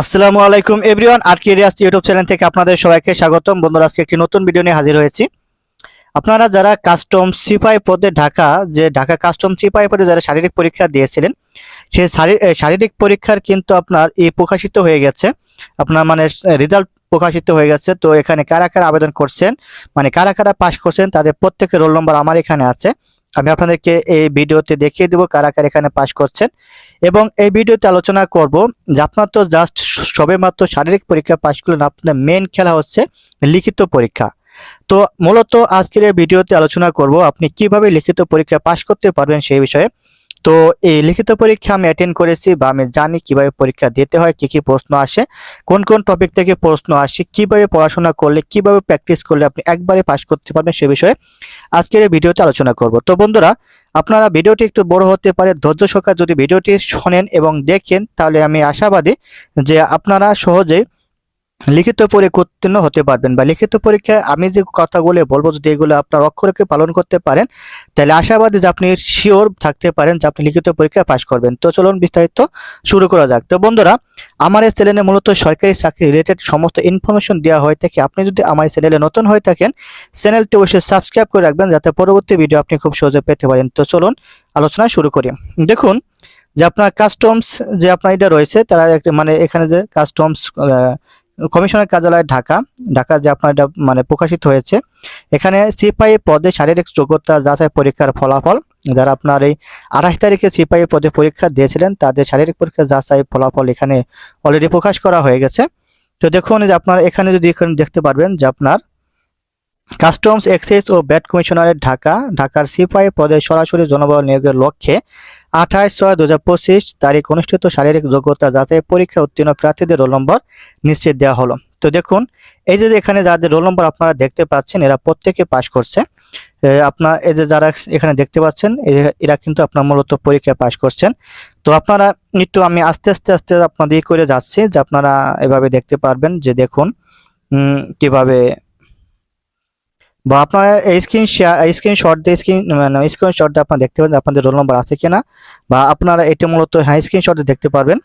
আসসালামু আলাইকুম, এভরিওয়ান। আর কেরিয়াস ইউটিউব চ্যানেল থেকে আপনাদের সবাইকে স্বাগতম। বন্ধুরা, আজকে একটি নতুন ভিডিও নিয়ে হাজির হয়েছি। আপনারা যারা কাস্টম সিপাই পদে ঢাকা, যে ঢাকা কাস্টম সিপাই পদে যারা শারীরিক পরীক্ষা দিয়েছিলেন, সেই শারী- শারীরিক পরীক্ষার কিন্তু আপনার এই প্রকাশিত হয়ে গেছে। আপনার মানে রেজাল্ট প্রকাশিত হয়ে গেছে। তো এখানে কারা কারা আবেদন করছেন মানে কারা কারা পাশ করছেন, তাদের প্রত্যেকের রোল নম্বর আমার এখানে আছে। আমি আপনাদেরকে এই ভিডিওতে দেখিয়ে দেব কারা কারা এখানে পাশ করছেন। এবং এই ভিডিওতে আলোচনা করব যে আপনার তো জাস্ট সবে মাত্র শারীরিক পরীক্ষা পাশ করলেন, আপনার মেন খেলা হচ্ছে লিখিত পরীক্ষা। তো মূলত আজকের এই ভিডিওতে আলোচনা করব আপনি কীভাবে লিখিত পরীক্ষা পাশ করতে পারবেন সেই বিষয়ে। তো এই লিখিত পরীক্ষা আমি অ্যাটেন্ড করেছি বা আমি জানি কীভাবে পরীক্ষা দিতে হয়, কি কি প্রশ্ন আসে, কোন কোন টপিক থেকে প্রশ্ন আসে, কীভাবে পড়াশোনা করলে, কীভাবে প্র্যাকটিস করলে আপনি একবারে পাশ করতে পারবেন সে বিষয়ে আজকের এই ভিডিওতে আলোচনা করব। তো বন্ধুরা, আপনারা ভিডিওটি একটু বড় হতে পারে, ধৈর্য সহকারে যদি ভিডিওটি শোনেন এবং দেখেন, তাহলে আমি আশাবাদী যে আপনারা সহজেই লিখিত পরীক্ষা উত্তীর্ণ হতে পারবেন বা লিখিত পরীক্ষায় আমি যে কথাগুলো বলব, যদি এগুলো আপনার অক্ষরকে পালন করতে পারেন, তাহলে আশাবাদী যে আপনি শিওর থাকতে পারেন যে আপনি লিখিত পরীক্ষা পাশ করবেন। তো চলুন বিস্তারিত শুরু করা যাক। তো বন্ধুরা, আমার এই চ্যানেলে মূলত সরকারি চাকরি রিলেটেড সমস্ত ইনফরমেশন দেওয়া হয়ে থাকে। আপনি যদি আমার চ্যানেলে নতুন হয়ে থাকেন চ্যানেলটি অবশ্যই সাবস্ক্রাইব করে রাখবেন যাতে পরবর্তী ভিডিও আপনি খুব সহজে পেতে পারেন। তো চলুন আলোচনা শুরু করি। দেখুন, যে আপনার কাস্টমস যে আপনার এটা রয়েছে, তারা একটা মানে এখানে যে কাস্টমস কমিশনার কার্যালয় ঢাকা। ঢাকা যে আপনার এটা মানে প্রকাশিত হয়েছে। এখানে সিপাহী পদে শারীরিক যোগ্যতা যাচাই পরীক্ষার ফলাফল, যারা আপনার এই আঠাশ তারিখে সিপাহী পদে পরীক্ষা দিয়েছিলেন, তাদের শারীরিক পরীক্ষা যাচাই ফলাফল এখানে অলরেডি প্রকাশ করা হয়ে গেছে। তো দেখুন যে আপনার এখানে যদি এখানে দেখতে পারবেন যে আপনার কাস্টমস এক্সাইজ ও ব্যাট কমিশনারের ঢাকা, ঢাকার সিপাহী পদে সরাসরি জনবল নিয়োগের লক্ষ্যে আঠাশ ছয় দু হাজার পঁচিশ তারিখ অনুষ্ঠিত শারীরিক যোগ্যতা যাচাই পরীক্ষা উত্তীর্ণ প্রার্থীদের রোল নম্বর নিশ্চিত দেওয়া হলো। তো দেখুন, এই যে এখানে যাদের রোল নম্বর আপনারা দেখতে পাচ্ছেন, এরা প্রত্যেকে পাশ করছে। আপনার, এই যে যারা এখানে দেখতে পাচ্ছেন এরা কিন্তু আপনার মূলত পরীক্ষায় পাশ করছেন। তো আপনারা একটু আমি আস্তে আস্তে আস্তে আপনাদের করে যাচ্ছি যে আপনারা এভাবে দেখতে পারবেন যে দেখুন কীভাবে বা আপনারা এই স্ক্রিন স্ক্রিনশট দিয়ে স্ক্রিন মানে স্ক্রিনশট দিয়ে আপনারা দেখতে পাবেন আপনাদের রোল নম্বর আছে কিনা বা আপনারা এটা মূলত হ্যাঁ স্ক্রিনশট দেখতে পারবেন।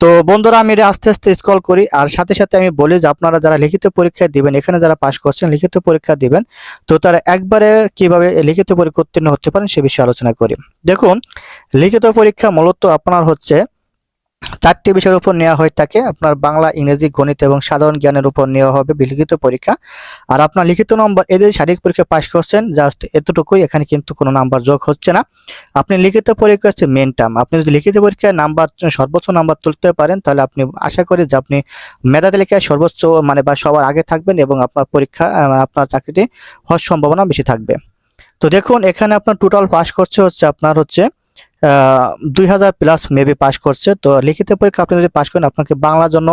তো বন্ধুরা, আমি এটা আস্তে আস্তে স্ক্রল করি আর সাথে সাথে আমি বলি যে আপনারা যারা লিখিত পরীক্ষা দিবেন, এখানে যারা পাশ করছেন, লিখিত পরীক্ষা দিবেন, তো তারা একবারে কীভাবে লিখিত পরীক্ষা উত্তীর্ণ হতে পারেন সে বিষয়ে আলোচনা করি। দেখুন, লিখিত পরীক্ষা মূলত আপনার হচ্ছে চারটি বিষয়ের উপর নেওয়া হয়ে থাকে। আপনার বাংলা, ইংরেজি, গণিত এবং সাধারণ জ্ঞানের উপর নেওয়া হবে লিখিত পরীক্ষা। আর আপনার লিখিত নম্বর এদের শারীরিক পরীক্ষা পাশ করছেন, জাস্ট এতটুকুই, এখানে কিন্তু কোনো নাম্বার যোগ হচ্ছে না। আপনি লিখিত পরীক্ষা হচ্ছে মেন টার্ম আপনি যদি লিখিত পরীক্ষায় নাম্বার, সর্বোচ্চ নাম্বার তুলতে পারেন, তাহলে আপনি, আশা করি যে আপনি মেধা তালিকায় সর্বোচ্চ মানে বা সবার আগে থাকবেন এবং আপনার পরীক্ষা আপনার চাকরিটি হওয়ার সম্ভাবনা বেশি থাকবে। তো দেখুন, এখানে আপনার টোটাল পাস করছে হচ্ছে আপনার হচ্ছে দুই হাজার প্লাস মেবি পাস করছে। তো লিখিত পরীক্ষা আপনি যদি পাস করেন, আপনাকে বাংলার জন্য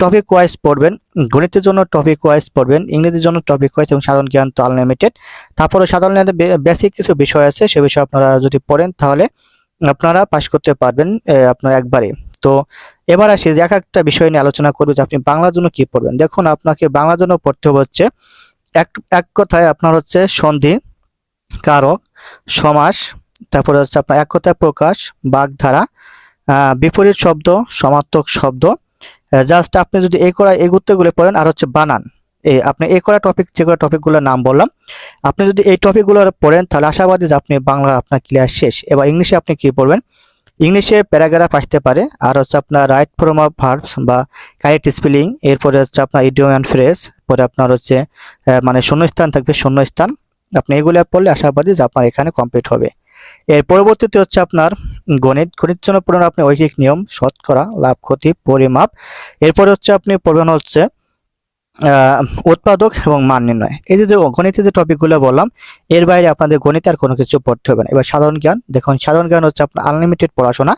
টপিক ওয়াইজ পড়বেন, গণিতের জন্য টপিক ওয়াইজ পড়বেন, ইংরেজির জন্য টপিক ওয়াইজ এবং সাধারণ জ্ঞান তো আনলিমিটেড তারপরে সাধারণ বেসিক কিছু বিষয় আছে, সে বিষয়ে আপনারা যদি পড়েন, তাহলে আপনারা পাস করতে পারবেন আপনার একবারে। তো এবার আসি, এক একটা বিষয় নিয়ে আলোচনা করব যে আপনি বাংলার জন্য কি পড়বেন। দেখুন, আপনাকে বাংলার জন্য পড়তে হচ্ছে, এক এক কথায় আপনার হচ্ছে সন্ধি, কারক, সমাস তারপরে হচ্ছে আপনার এক কথায় প্রকাশ, বাগধারা বিপরীত শব্দ, সমার্থক শব্দ। জাস্ট আপনি যদি এই করা এই গুলো পড়েন, আর হচ্ছে বানান। এই আপনি এই করা টপিক যে করা টপিকগুলোর নাম বললাম, আপনি যদি এই টপিকগুলো পড়েন, তাহলে আশাবাদী যে আপনি বাংলা আপনার ক্লিয়ার শেষ। এবার ইংলিশে আপনি কি পড়বেন? ইংলিশে প্যারাগ্রাফ আসতে পারে, আর হচ্ছে আপনার রাইট ফর্ম অফ ভার্বস বা কারেক্ট স্পেলিং এরপরে হচ্ছে আপনার ইডিয়ম অ্যান্ড ফ্রেজ পরে আপনার হচ্ছে মানে শূন্যস্থান থাকবে, শূন্যস্থান। আপনি এগুলো পড়লে আশাবাদী যে আপনার এখানে কমপ্লিট হবে। এর পরবর্তীতে হচ্ছে আপনার গণিত গণিত জন্য পড়বেন আপনি ঐকিক নিয়ম, শতকরা, লাভ, ক্ষতি, পরিমাপ। এরপরে হচ্ছে আপনি পড়বেন হচ্ছে উৎপাদক এবং মান নির্ণয়। এই যে গণিতের যে টপিকগুলো বললাম, এর বাইরে আপনাদের গণিত আর কোনো কিছু পড়তে হবে না। এবার সাধারণ জ্ঞান, দেখুন, সাধারণ জ্ঞান হচ্ছে আপনার আনলিমিটেড পড়াশোনা।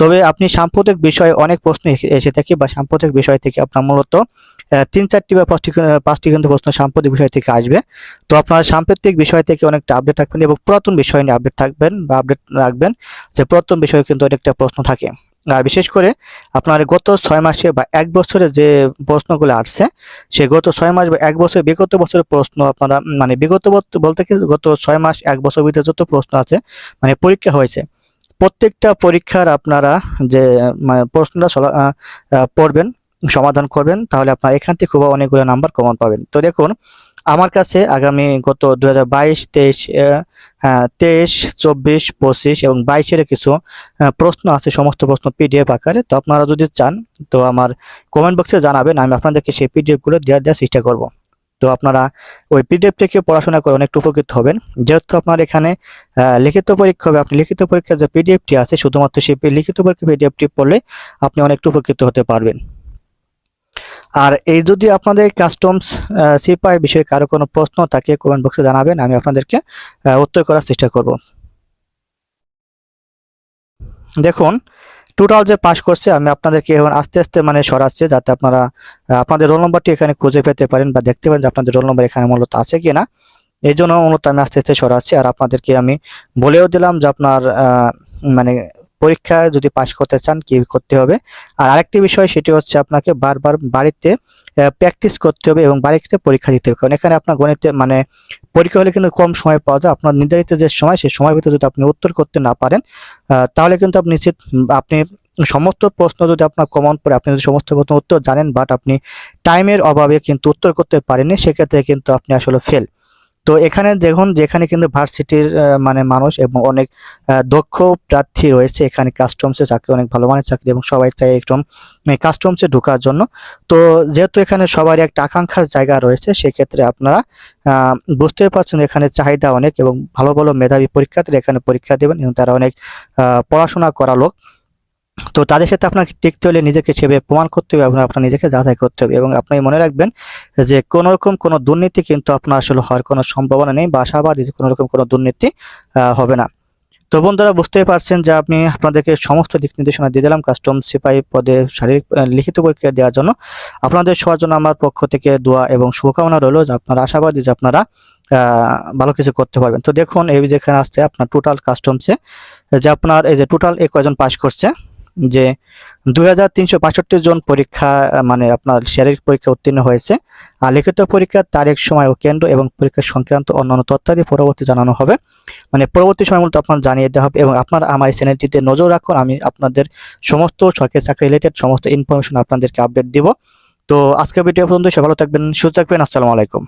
তবে আপনি সাম্প্রতিক বিষয়ে অনেক প্রশ্ন এসে থাকে বা সাম্প্রতিক বিষয় থেকে আপনার মূলত তিন চারটি বা পাঁচটি পাঁচটি কিন্তু প্রশ্ন সাম্প্রতিক বিষয় থেকে আসবে। তো আপনার সাম্প্রতিক বিষয় থেকে অনেকটা আপডেট থাকবেন এবং পুরাতন বিষয় নিয়ে আপডেট থাকবেন বা আপডেট রাখবেন। যে পুরাতন বিষয়ে কিন্তু অনেকটা প্রশ্ন থাকে। আর বিশেষ করে আপনার গত ছয় মাসে বা এক বছরে যে প্রশ্নগুলো আসছে, সে গত ছয় মাস বা এক বছর, বিগত বছরের প্রশ্ন আপনারা মানে বিগত বলতে কি গত ছয় মাস, এক বছর ভিতরে যত প্রশ্ন আছে মানে পরীক্ষা হয়েছে। প্রত্যেকটা পরীক্ষার আপনারা যে মানে প্রশ্নটা পড়বেন, সমাধান করবেন, তাহলে আপনার এখান থেকে খুব অনেকগুলো নাম্বার কমন পাবেন। তো দেখুন আমার কাছে আগামী গত দু হাজার বাইশ, তেইশ হ্যাঁ তেইশ, চব্বিশ, পঁচিশ এবং বাইশের কিছু প্রশ্ন আছে, সমস্ত প্রশ্ন পিডিএফ আকারে। তো আপনারা যদি চান, তো আমার কমেন্ট বক্সে জানাবেন, আমি আপনাদেরকে সেই পিডিএফগুলো দেওয়ার দেওয়ার চেষ্টা করব। তো আপনারা ওই পিডিএফ থেকে পড়াশোনা করে অনেকটা উপকৃত হবেন। যেহেতু আপনার এখানে লিখিত পরীক্ষা হবে, আপনি লিখিত পরীক্ষার যে পিডিএফটি আছে, শুধুমাত্র সেই লিখিত পরীক্ষা পিডিএফটি পড়লে আপনি অনেকটা উপকৃত হতে পারবেন। আর এই যদি আপনাদের কাস্টমস সিপাই বিষয়ে কারও কোনো প্রশ্ন থাকে কমেন্ট বক্সে জানাবেন, আমি আপনাদেরকে উত্তর করার চেষ্টা করব। দেখুন টোটাল যে পাস করছে, আমি আপনাদেরকে এখন আস্তে আস্তে মানে সরাচ্ছি, যাতে আপনারা আপনাদের রোল নম্বরটি এখানে খুঁজে পেতে পারেন বা দেখতে পারেন যে আপনাদের রোল নম্বর এখানে মূলত আছে কিনা। এই জন্য মূলত আমি আস্তে আস্তে সরাচ্ছি, আর আপনাদেরকে আমি বলেও দিলাম যে আপনার মানে পরীক্ষা যদি পাশ করতে চান, কি করতে হবে? আর আরেকটি বিষয়, সেটি হচ্ছে আপনাকে বারবার বাড়িতে প্র্যাকটিস করতে হবে এবং বাড়িতে পরীক্ষা দিতে হবে। কারণ এখানে আপনার গণিতে মানে পরীক্ষা হলে কিন্তু কম সময় পাওয়া যায়। আপনার নির্ধারিত যে সময়, সেই সময়ের ভিতরে যদি আপনি উত্তর করতে না পারেন তাহলে কিন্তু আপনি নিশ্চিত আপনি সমস্ত প্রশ্ন যদি আপনার কমন পড়ে, আপনি যদি সমস্ত প্রশ্ন উত্তর জানেন বাট আপনি টাইমের অভাবে কিন্তু উত্তর করতে পারেননি, সেক্ষেত্রে কিন্তু আপনি আসলে ফেল তো এখানে দেখুন যেখানে কিন্তু ভার্সিটির মানে মানুষ এবং অনেক দক্ষ প্রার্থী রয়েছে। এখানে কাস্টমসে চাকরি অনেক ভালো মানের চাকরি এবং সবাই চায় একদম কাস্টমসে ঢোকার জন্য। তো যেহেতু এখানে সবারই একটা আকাঙ্ক্ষার জায়গা রয়েছে সেক্ষেত্রে আপনারা আহ, বুঝতেই পারছেন এখানে চাহিদা অনেক এবং ভালো ভালো মেধাবী পরীক্ষার্থীরা এখানে পরীক্ষা দেবেন এবং তারা অনেক পড়াশোনা করা লোক। তো তাদের সাথে আপনাকে টিকতে হলে নিজেকে সেভাবে প্রমাণ করতে হবে এবং আপনার নিজেকে যাচাই করতে হবে এবং আপনি মনে রাখবেন যে কোনো রকম কোনো দুর্নীতি কিন্তু আপনার আসলে হওয়ার কোনো সম্ভাবনা নেই বা আশাবাদী যে কোনো রকম কোনো দুর্নীতি হবে না। তো বন্ধুরা বুঝতেই পারছেন যে আপনি আপনাদেরকে সমস্ত দিক নির্দেশনা দিয়ে দিলাম কাস্টম সিপাহী পদে শারীরিক লিখিত পরীক্ষা দেওয়ার জন্য। আপনাদের সবার জন্য আমার পক্ষ থেকে দোয়া এবং শুভকামনা রইল যে আপনারা আশাবাদী যে আপনারা ভালো কিছু করতে পারবেন। তো দেখুন এই যেখানে আসছে আপনার টোটাল কাস্টমসে যে আপনার এই যে টোটাল এ কয়জন পাস করছে? যে দুই হাজার তিনশো বাষট্টি জন পরীক্ষা মানে আপনার শারীরিক পরীক্ষা উত্তীর্ণ হয়েছে, আর লিখিত পরীক্ষার তারিখ, সময় ও কেন্দ্র এবং পরীক্ষা সংক্রান্ত অন্যান্য তথ্যাদি পরবর্তী জানানো হবে। মানে পরবর্তী সময় মূলত আপনার জানিয়ে দেওয়া হবে এবং আপনার আমার চ্যানেলটিতে নজর রাখুন, আমি আপনাদের সমস্ত সরকারি চাকরি রিলেটেড সমস্ত ইনফরমেশন আপনাদেরকে আপডেট দিব। তো আজকের ভিডিও পর্যন্ত সে ভালো থাকবেন, সুস্থ থাকবেন, আসসালামু আলাইকুম।